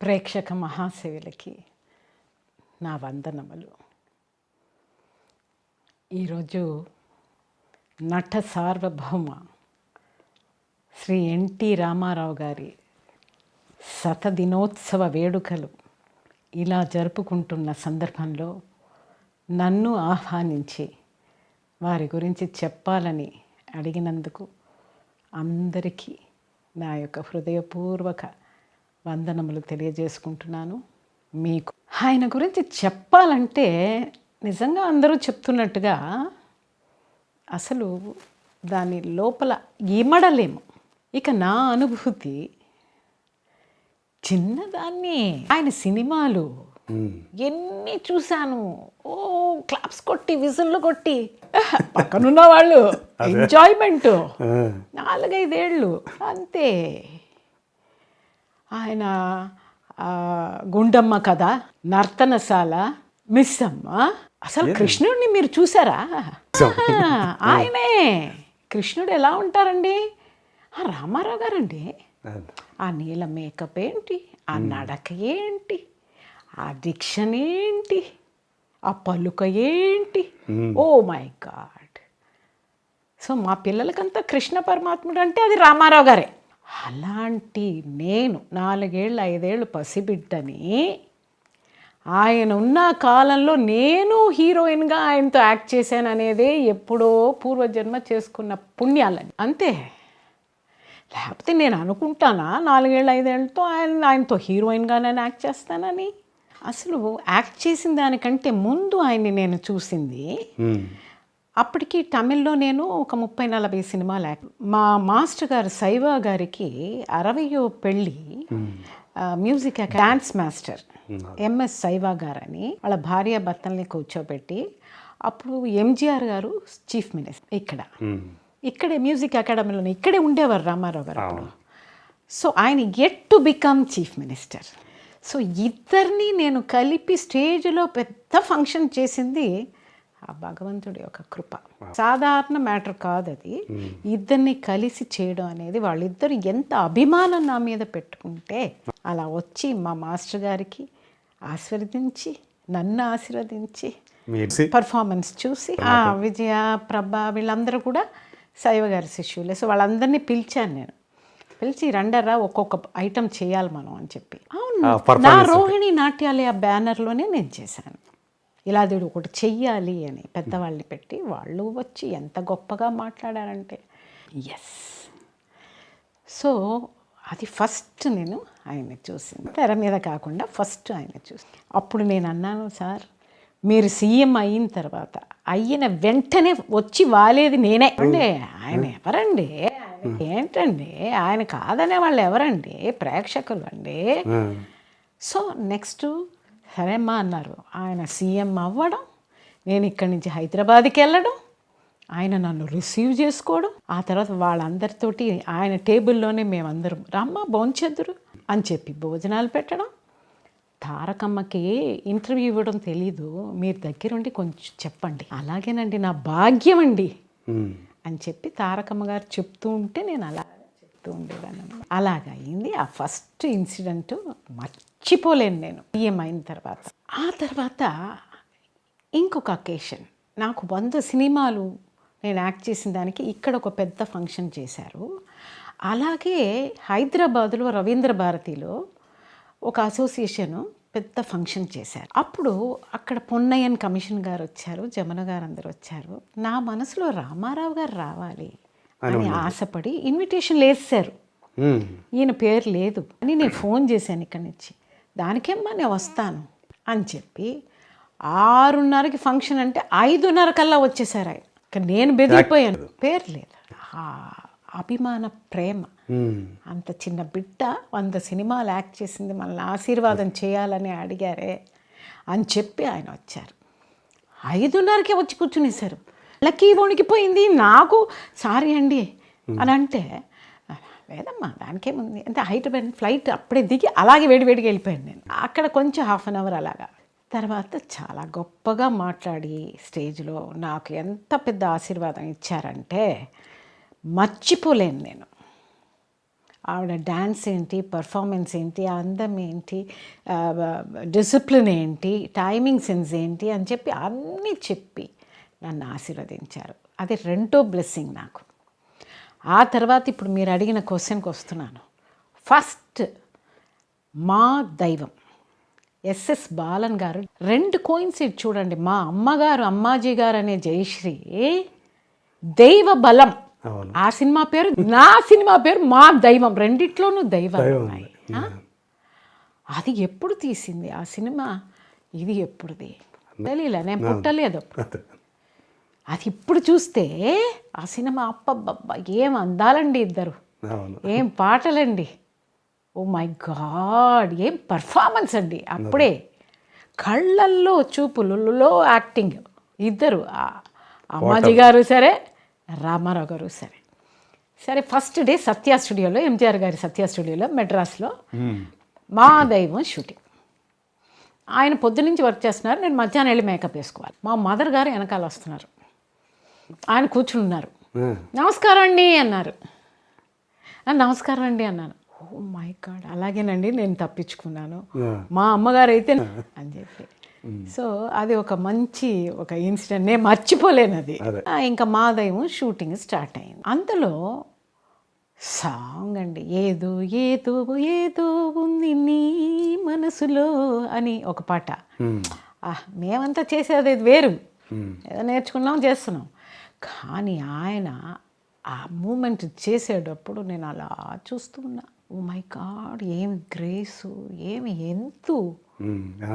ప్రేక్షక మహాశయులకి నా వందనములు. ఈరోజు నట సార్వభౌమ శ్రీ ఎన్టీ రామారావు గారి శతదినోత్సవ వేడుకలు ఇలా జరుపుకుంటున్న సందర్భంలో నన్ను ఆహ్వానించి వారి గురించి చెప్పాలని అడిగినందుకు అందరికీ నా యొక్క హృదయపూర్వక వందనములు తెలియజేసుకుంటున్నాను. మీకు ఆయన గురించి చెప్పాలంటే నిజంగా అందరూ చెప్తున్నట్టుగా అసలు దాని లోపల ఇమడలేము. ఇక నా అనుభూతి చిన్నదాన్ని ఆయన సినిమాలు ఎన్ని చూశాను. ఓ క్లాప్స్ కొట్టి విజిల్లు కొట్టి పక్కనున్న వాళ్ళు ఎంజాయ్మెంట్. నాలుగైదేళ్ళు అంతే. ఆయన గుండమ్మ కథ నర్తనశాల మిస్ అమ్మ అసలు కృష్ణుడిని మీరు చూసారా? ఆయనే. కృష్ణుడు ఎలా ఉంటారండి? ఆ రామారావు గారండి. ఆ నీల మేకప్ ఏంటి ఆ నడక ఏంటి ఆ డిక్షన్ ఏంటి ఆ పలుక ఏంటి ఓ మై గాడ్. సో మా పిల్లలకంతా కృష్ణ పరమాత్ముడు అంటే అది రామారావు గారే. అలాంటి నేను నాలుగేళ్ళు ఐదేళ్ళు పసిబిడ్డని ఆయన ఉన్న కాలంలో నేను హీరోయిన్గా ఆయనతో యాక్ట్ చేశాను అనేదే ఎప్పుడో పూర్వజన్మ చేసుకున్న పుణ్యాలని. అంతే. లేకపోతే నేను అనుకుంటానా నాలుగేళ్ళు ఐదేళ్ళతో ఆయన ఆయనతో హీరోయిన్గా నేను యాక్ట్ చేస్తానని? అసలు యాక్ట్ చేసిన దానికంటే ముందు ఆయన్ని నేను చూసింది అప్పటికి తమిళ్ళో నేను ఒక ముప్పై నలభై సినిమాలు యాక్ట్ మా మాస్టర్ గారు సైవా గారికి అరవయో పెళ్ళి music dance master MS Saiva గారు అని వాళ్ళ భార్య భర్తల్ని కూర్చోబెట్టి అప్పుడు ఎంజిఆర్ గారు చీఫ్ మినిస్టర్ ఇక్కడ. ఇక్కడే మ్యూజిక్ అకాడమీలో ఇక్కడే ఉండేవారు రామారావు గారు అప్పుడు. సో ఆయన at to become chief minister. So ఇద్దరిని నేను కలిపి స్టేజ్లో పెద్ద ఫంక్షన్ చేసింది ఆ భగవంతుడి యొక్క కృప. సాధారణ మ్యాటర్ కాదు అది ఇద్దరిని కలిసి చేయడం అనేది వాళ్ళిద్దరు ఎంత అభిమానం నా మీద పెట్టుకుంటే అలా వచ్చి మా మాస్టర్ గారికి ఆశీర్వదించి నన్ను ఆశీర్వదించి పర్ఫార్మెన్స్ చూసి ఆ విజయ ప్రభ వీళ్ళందరూ కూడా శైవ గారి శిష్యులే. సో వాళ్ళందరినీ పిలిచాను నేను. పిలిచి రండరా ఒక్కొక్క ఐటెం చేయాలి మనం అని చెప్పి. అవును. నా. రోహిణి నాట్యాలయ బ్యానర్లోనే నేను చేశాను. ఇలా దేవుడు ఒకటి చెయ్యాలి అని పెద్దవాళ్ళని పెట్టి వాళ్ళు వచ్చి ఎంత గొప్పగా మాట్లాడారంటే ఎస్ సో అది ఫస్ట్ నేను ఆయన చూసింది. తెర మీద కాకుండా ఫస్ట్ ఆయన చూసి అప్పుడు నేను అన్నాను సార్ మీరు సీఎం అయిన తర్వాత అయిన వెంటనే వచ్చి వాలేది నేనే. అంటే ఆయన ఎవరండి? ఏంటండి? ఆయన కాదనే వాళ్ళు ఎవరండి? ప్రేక్షకులు అండి? సో నెక్స్ట్ సరే అమ్మా అన్నారు. ఆయన సీఎం అవ్వడం నేను ఇక్కడి నుంచి హైదరాబాద్కి వెళ్ళడం ఆయన నన్ను రిసీవ్ చేసుకోవడం ఆ తర్వాత వాళ్ళందరితోటి ఆయన టేబుల్లోనే మేమందరం రమ్మ భోంచెద్దురు అని చెప్పి భోజనాలు పెట్టడం. తారకమ్మకి ఇంటర్వ్యూ ఇవ్వడం తెలీదు. మీరు దగ్గరుండి కొంచెం చెప్పండి. అలాగేనండి నా భాగ్యం అండి. అని చెప్పి తారకమ్మ గారు చెప్తూ ఉంటే నేను అలా చెప్తూ ఉండేదాన్ని. అలాగ అయింది. ఆ ఫస్ట్ ఇన్సిడెంట్ మర్చిపోలేను నేను. సీఎం అయిన తర్వాత. ఆ తర్వాత ఇంకొక అకేషన్ నాకు వంద సినిమాలు నేను యాక్ట్ చేసిన దానికి ఇక్కడ ఒక పెద్ద ఫంక్షన్ చేశారు. అలాగే హైదరాబాదులో రవీంద్ర భారతిలో ఒక అసోసియేషను పెద్ద ఫంక్షన్ చేశారు. అప్పుడు అక్కడ పొన్నయ్యన్ కమిషన్ గారు వచ్చారు జమున గారు అందరు వచ్చారు. నా మనసులో రామారావు గారు రావాలి అని ఆశపడి ఇన్విటేషన్లు వేసారు ఈయన పేరు లేదు. అని నేను ఫోన్ చేశాను ఇక్కడి నుంచి. దానికేమ్మా నేను వస్తాను అని చెప్పి ఆరున్నరకి ఫంక్షన్ అంటే ఐదున్నర కల్లా వచ్చేసారు ఆయన. నేను బెదిరిపోయాను. పేరు లేదు. ఆ అభిమాన ప్రేమ. అంత చిన్న బిడ్డ వంద సినిమాలు యాక్ట్ చేసింది మనల్ని ఆశీర్వాదం చేయాలని అడిగారే అని చెప్పి ఆయన వచ్చారు. ఐదున్నరకే వచ్చి కూర్చునేశారు. లక్కీ వణికిపోయింది నాకు సారీ అండి అని అంటే లేదమ్మా దానికేముంది అంటే హైదరాబాద్ ఫ్లైట్ అప్పుడే దిగి అలాగే వేడివేడిగా వెళ్ళిపోయాను నేను. అక్కడ కొంచెం హాఫ్ అన్ అవర్ అలాగా. తర్వాత చాలా గొప్పగా మాట్లాడి స్టేజ్లో నాకు ఎంత పెద్ద ఆశీర్వాదం ఇచ్చారంటే మర్చిపోలేను నేను. ఆవిడ డ్యాన్స్ ఏంటి పర్ఫార్మెన్స్ ఏంటి అందం ఏంటి డిసిప్లిన్ ఏంటి టైమింగ్ సెన్స్ ఏంటి అని చెప్పి అన్నీ చెప్పి నన్ను ఆశీర్వదించారు. అది రెండో బ్లెస్సింగ్ నాకు. ఆ తర్వాత ఇప్పుడు మీరు అడిగిన క్వశ్చన్కి వస్తున్నాను. ఫస్ట్ మా దైవం ఎస్ఎస్ బాలన్ గారు రెండు కోయిన్సిడ్ చూడండి. మా అమ్మగారు అమ్మాజీ గారు అనే జయశ్రీ దైవ బలం ఆ సినిమా పేరు నా సినిమా పేరు మా దైవం. రెండిట్లోనూ దైవం దైవం ఉన్నాయి? అది ఎప్పుడు తీసింది? ఆ సినిమా? ఇది ఎప్పుడుది? తెలియలే నేను పుట్టలేదు. అదే ఇప్పుడు చూస్తే ఆ సినిమా అప్పబ్బబ్బా ఏం అందాలండి ఇద్దరు. ఏం పాటలండి. ఓ మై గాడ్ ఏం పర్ఫార్మెన్స్ అండి. అప్పుడే కళ్ళల్లో చూపులలో యాక్టింగ్. ఇద్దరు అమ్మాజీ గారు సరే రామారావు గారు సరే. సరే ఫస్ట్ డే సత్య స్టూడియోలో ఎంజిఆర్ గారి సత్య స్టూడియోలో మెడ్రాస్లో. మా దైవం షూటింగ్. ఆయన పొద్దునుంచి వర్క్ చేస్తున్నారు నేను మధ్యాహ్నం వెళ్ళి మేకప్ వేసుకోవాలి. మా మదర్ గారు వెనకాల వస్తున్నారు. ఆయన కూర్చుని ఉన్నారు. నమస్కారం అండి అన్నారు. "ఆ, నమస్కారం అండి అన్నాను. ఓ మై గాడ్ అలాగేనండి నేను తప్పించుకున్నాను. మా అమ్మగారు అయితే అని చెప్పి. సో అది ఒక మంచి ఒక ఇన్సిడెంట్. నేను మర్చిపోలేను అది. ఇంకా మా దైవం షూటింగ్ స్టార్ట్ అయింది. అందులో సాంగ్ అండి. ఏదో ఏదో ఏదో ఉంది నీ మనసులో అని ఒక పాట. మేమంతా చేసేది వేరు. ఏదో నేర్చుకున్నాం చేస్తున్నాం. కానీ ఆయన ఆ మూమెంట్ చేసేటప్పుడు నేను అలా చూస్తున్నా ఓ మై గాడ్ ఏమి గ్రేసు ఏమి ఎంతు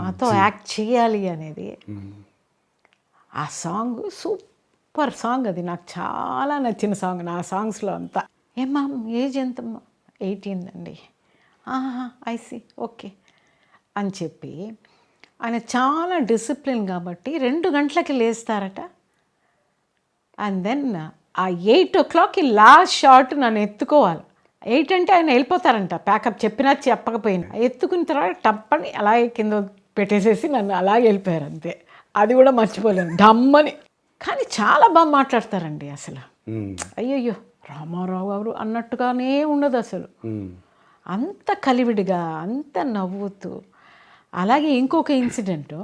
మాతో యాక్ట్ చేయాలి అనేది. ఆ సాంగ్ సూపర్ సాంగ్ అది నాకు చాలా నచ్చిన సాంగ్ నా సాంగ్స్లో అంతా. ఏమా ఏజ్ ఎంత ఎయిటీన్ అండి. I see okay. అని చెప్పి ఆయన చాలా డిసిప్లిన్ కాబట్టి రెండు గంటలకి లేస్తారట. అండ్ దెన్ ఆ ఎయిట్ ఓ క్లాక్కి లాస్ట్ షాట్ నన్ను ఎత్తుకోవాలి. ఎయిట్ అంటే ఆయన వెళ్ళిపోతారంట ప్యాకప్ చెప్పినా చెప్పకపోయినా. ఎత్తుకున్న తర్వాత టప్పని అలాగే కింద పెట్టేసేసి నన్ను అలాగే వెళ్ళిపోయారు అంతే. అది కూడా మర్చిపోలేను డమ్మని కానీ చాలా బాగా మాట్లాడతారండి అసలు. అయ్యయ్యో రామారావు గారు అన్నట్టుగానే ఉండదు అసలు. అంత కలివిడిగా అంత నవ్వుతూ. అలాగే ఇంకొక ఇన్సిడెంట్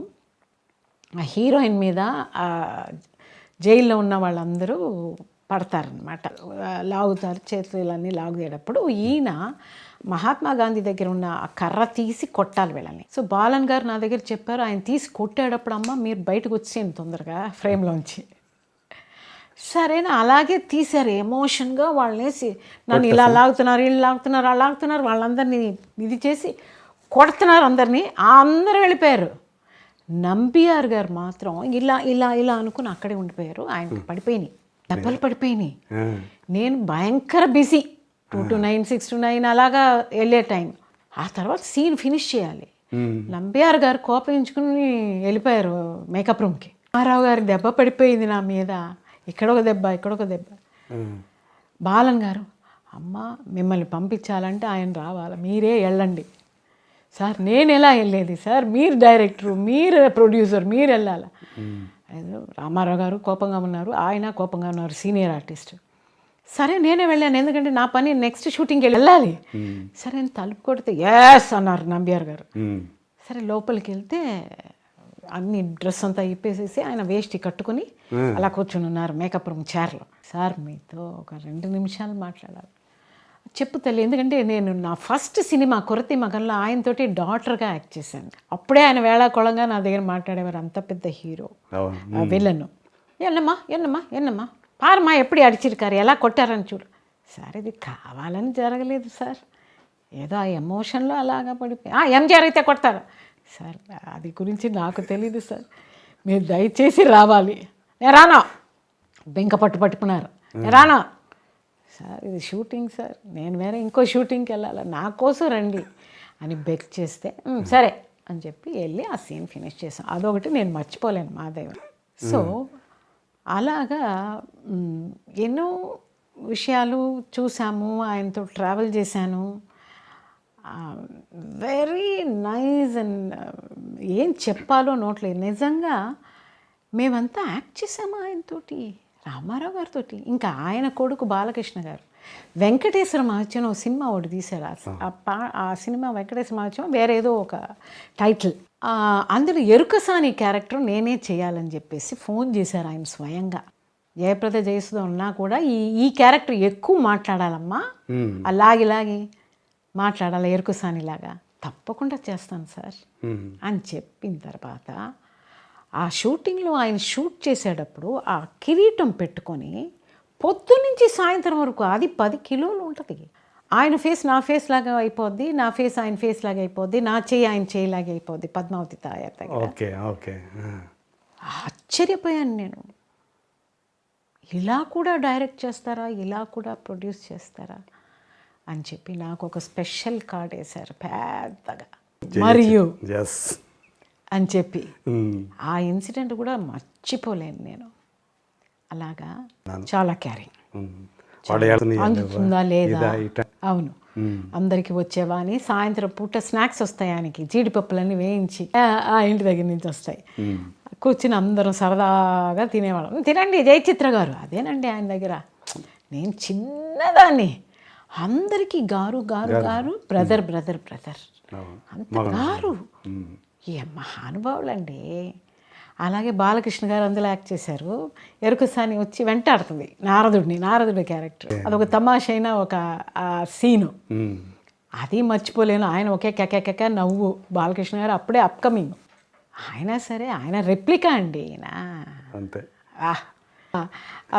ఆ హీరోయిన్ మీద జైల్లో ఉన్న వాళ్ళందరూ పడతారనమాట లాగుతారు చేతులు ఇలాన్ని లాగుదేటప్పుడు ఈయన మహాత్మా గాంధీ దగ్గర ఉన్న ఆ కర్ర తీసి కొట్టాలి వీళ్ళని. సో బాలన్ గారు నా దగ్గర చెప్పారు ఆయన తీసి కొట్టేటప్పుడు అమ్మ మీరు బయటకు వచ్చేయండి తొందరగా ఫ్రేమ్లోంచి. సరేనా అలాగే తీశారు ఎమోషన్గా వాళ్ళనేసి నన్ను ఇలా లాగుతున్నారు వీళ్ళు లాగుతున్నారు అలా లాగుతున్నారు వాళ్ళందరినీ ఇది చేసి కొడుతున్నారు అందరినీ అందరూ వెళ్ళిపోయారు. నంబియార్ గారు మాత్రం ఇలా ఇలా ఇలా అనుకుని అక్కడే ఉండిపోయారు. ఆయనకి పడిపోయినాయి. దెబ్బలు పడిపోయినాయి. ఆ, నేను భయంకర busy. Two to nine six to nine అలాగా వెళ్ళే టైం. ఆ తర్వాత సీన్ ఫినిష్ చేయాలి. మ్మ్. నంబియార్ గారు కోపగించుకుని వెళ్ళిపోయారు మేకప్ రూమ్కి. రామారావు గారి దెబ్బ పడిపోయింది నా మీద. ఇక్కడ ఒక దెబ్బ ఇక్కడ ఒక దెబ్బ. బాలన్ గారు అమ్మ మిమ్మల్ని పంపించాలంటే ఆయన రావాలి? మీరే వెళ్ళండి. సార్ నేను ఎలా వెళ్ళేది? సార్ మీరు డైరెక్టరు మీరు ప్రొడ్యూసర్ మీరు వెళ్ళాలి? రామారావు గారు కోపంగా ఉన్నారు ఆయన కోపంగా ఉన్నారు సీనియర్ ఆర్టిస్ట్. సరే నేనే వెళ్ళాను ఎందుకంటే నా పని నెక్స్ట్ షూటింగ్కి వెళ్ళాలి. సరే నేను తలుపు కొడితే ఎస్ అన్నారు నంబియార్ గారు. సరే లోపలికి వెళ్తే అన్ని డ్రెస్ అంతా ఇప్పేసేసి ఆయన వేష్టి కట్టుకుని అలా కూర్చుని ఉన్నారు మేకప్ రూమ్ చైర్లో సార్ మీతో ఒక రెండు నిమిషాలు మాట్లాడాలి. చెప్పు తల్లి ఎందుకంటే నేను నా ఫస్ట్ సినిమా కొరతి మగంలో ఆయనతోటి డాటర్గా యాక్ట్ చేశాను. అప్పుడే ఆయన వేళాకోళంగా నా దగ్గర మాట్లాడేవారు అంత పెద్ద హీరో. విలను. ఎన్నమ్మా ఎన్నమ్మా ఎన్నమ్మా పారమ్మా ఎప్పుడు అడిచిరుకారు ఎలా కొట్టారని చూడు. సార్ ఇది కావాలని జరగలేదు సార్. ఏదో ఆ ఎమోషన్లో అలాగా పడిపోయి "ఆ, ఎంజిఆర్ అయితే కొడతారు. సార్ అది గురించి నాకు తెలీదు సార్. మీరు దయచేసి రావాలి. నేను రానా. బెంక పట్టు పట్టుకున్నారు. నేను రానా. సార్ ఇది షూటింగ్ సార్. నేను వేరే ఇంకో షూటింగ్కి వెళ్ళాలి? నా కోసం రండి అని బెక్ చేస్తే "ఉమ్, సరే అని చెప్పి వెళ్ళి ఆ సీన్ ఫినిష్ చేసాం. అదొకటి నేను మర్చిపోలేను మాదేవ సో అలాగా ఎన్నో విషయాలు చూసాము. ఆయనతో ట్రావెల్ చేశాను. వెరీ నైస్ అండ్ ఏం చెప్పాలో నోట్లేదు నిజంగా మేమంతా యాక్ట్ చేసాము ఆయనతోటి? రామారావు గారితో ఇంకా ఆయన కొడుకు బాలకృష్ణ గారు. వెంకటేశ్వర మహత్యం ఓ సినిమా ఒకటి తీశారు. ఆ- ఆ. పా ఆ సినిమా వెంకటేశ్వర మహత్యం వేరేదో ఒక టైటిల్. అందులో ఎరుకసాని క్యారెక్టర్ నేనే చేయాలని చెప్పేసి ఫోన్ చేశారు ఆయన స్వయంగా. జయప్రద జయసుధ ఉన్నా కూడా ఈ ఈ క్యారెక్టర్ ఎక్కువ మాట్లాడాలమ్మా. మ్మ్. అలాగిలాగి మాట్లాడాలి ఎరుకసానిలాగా. తప్పకుండా చేస్తాను సార్. అని చెప్పిన తర్వాత ఆ షూటింగ్లో ఆయన షూట్ చేసేటప్పుడు ఆ కిరీటం పెట్టుకొని పొద్దునుంచి సాయంత్రం వరకు అది పది కిలోలు ఉంటుంది. ఆయన ఫేస్ నా ఫేస్ లాగా అయిపోద్ది నా ఫేస్ ఆయన ఫేస్ లాగా అయిపోద్ది నా చేయి ఆయన చేయి లాగా అయిపోద్ది పద్మావతి తాయారు దగ్గర. Okay okay. ఆశ్చర్యపోయాను నేను. ఇలా కూడా డైరెక్ట్ చేస్తారా ఇలా కూడా ప్రొడ్యూస్ చేస్తారా అని చెప్పి నాకు ఒక స్పెషల్ కార్డ్ వేశారు పెద్దగా. మరియు ఎస్ అని చెప్పి. ఆ ఇన్సిడెంట్ కూడా మర్చిపోలేను నేను. అలాగా. చాలా క్యారింగ్. అందుతుందా లేదా? అవును. అందరికి వచ్చేవా అని సాయంత్రం పూట స్నాక్స్ వస్తాయి ఆయనకి. జీడిపప్పులన్నీ వేయించి ఆ- ఇంటి దగ్గర నుంచి వస్తాయి. కూర్చుని అందరం సరదాగా తినేవాళ్ళం. తినండి జయచిత్ర గారు. అదేనండి ఆయన దగ్గర. నేను చిన్నదాన్ని. అందరికీ గారు గారు గారు. Brother brother brother. అంత గారు. ఏ మహానుభావులండి. అలాగే బాలకృష్ణ గారు అందులో యాక్ట్ చేశారు. ఎరుకసాని వచ్చి వెంటాడుతుంది. నారదుడిని నారదుడి క్యారెక్టర్. అదొక తమాషైన ఒక సీను. మ్మ్. అది మర్చిపోలేను. ఆయన ఒకే కెకెకెక నవ్వు. బాలకృష్ణ గారు అప్పుడే అప్కమింగ్ ఆయన సరే ఆయన రెప్లికా అండి ఈయన. అంతే.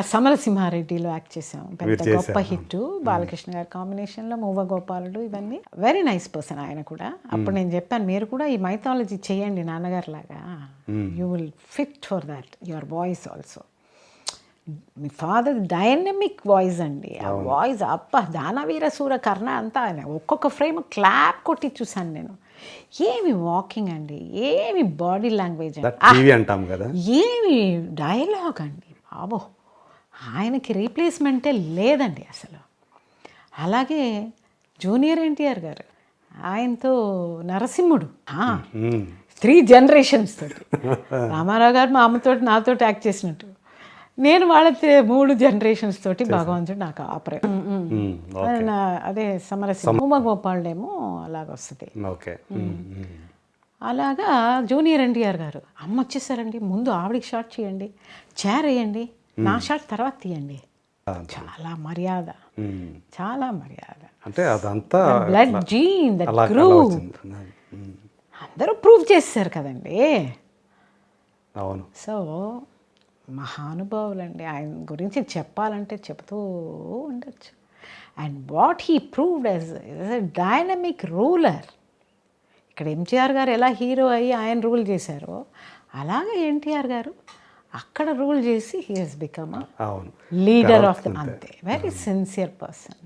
సమరసింహారెడ్డిలో యాక్ట్ చేసాం పెద్ద. గొప్ప హిట్. బాలకృష్ణ గారి కాంబినేషన్లో మూవ గోపాలుడు ఇవన్నీ. వెరీ నైస్ పర్సన్ ఆయన కూడా. అప్పుడు నేను చెప్పాను మీరు కూడా ఈ మైథాలజీ చేయండి నాన్నగారు లాగా you will fit for that your voice also me father dynamic voice అండి. ఆ వాయిస్ అప్ప దానవీర సూర కర్ణ అంతా ఆయన. ఒక్కొక్క ఫ్రేమ్ క్లాప్ కొట్టి చూశాను నేను. ఏమి వాకింగ్ అండి ఏమి బాడీ లాంగ్వేజ్ అండి. ఏమి డైలాగ్ అండి. బాబో ఆయనకి రీప్లేస్మెంటే లేదండి అసలు. అలాగే జూనియర్ ఎన్టీఆర్ గారు ఆయనతో నరసింహుడు. త్రీ జనరేషన్స్ తోటి. రామారావు గారు మా అమ్మతోటి నాతోటి యాక్ట్ చేసినట్టు. నేను వాళ్ళ మూడు జనరేషన్స్ తోటి భగవంతుడు నాకు ఆపరే. మ్మ్. అదే సమరసింహ. ఉమాగోపాలుడేమో అలాగ వస్తుంది ఓకే. అలాగా జూనియర్ ఎన్టీఆర్ గారు అమ్మ వచ్చేసారండి ముందు ఆవిడకి షాట్ చేయండి చైర్ వేయండి నా షాట్ తర్వాత తీయండి. చాలా మర్యాద. చాలా మర్యాద. అంటే అదంతా బ్లడ్ జీన్ దట్. అందరూ ప్రూవ్ చేస్తారు కదండి. అవును. సో మహానుభావులండి. ఆయన గురించి చెప్పాలంటే చెబుతూ ఉండొచ్చు. And what he proved as dynamic ruler ఇక్కడ ఎంజీఆర్ గారు ఎలా హీరో అయ్యి ఆయన రూల్ చేశారో అలాగే ఎన్టీఆర్ గారు అక్కడ రూల్ చేసి హీ హెస్ బికమ్ అవును. లీడర్ ఆఫ్ ద అంతే. Very sincere person.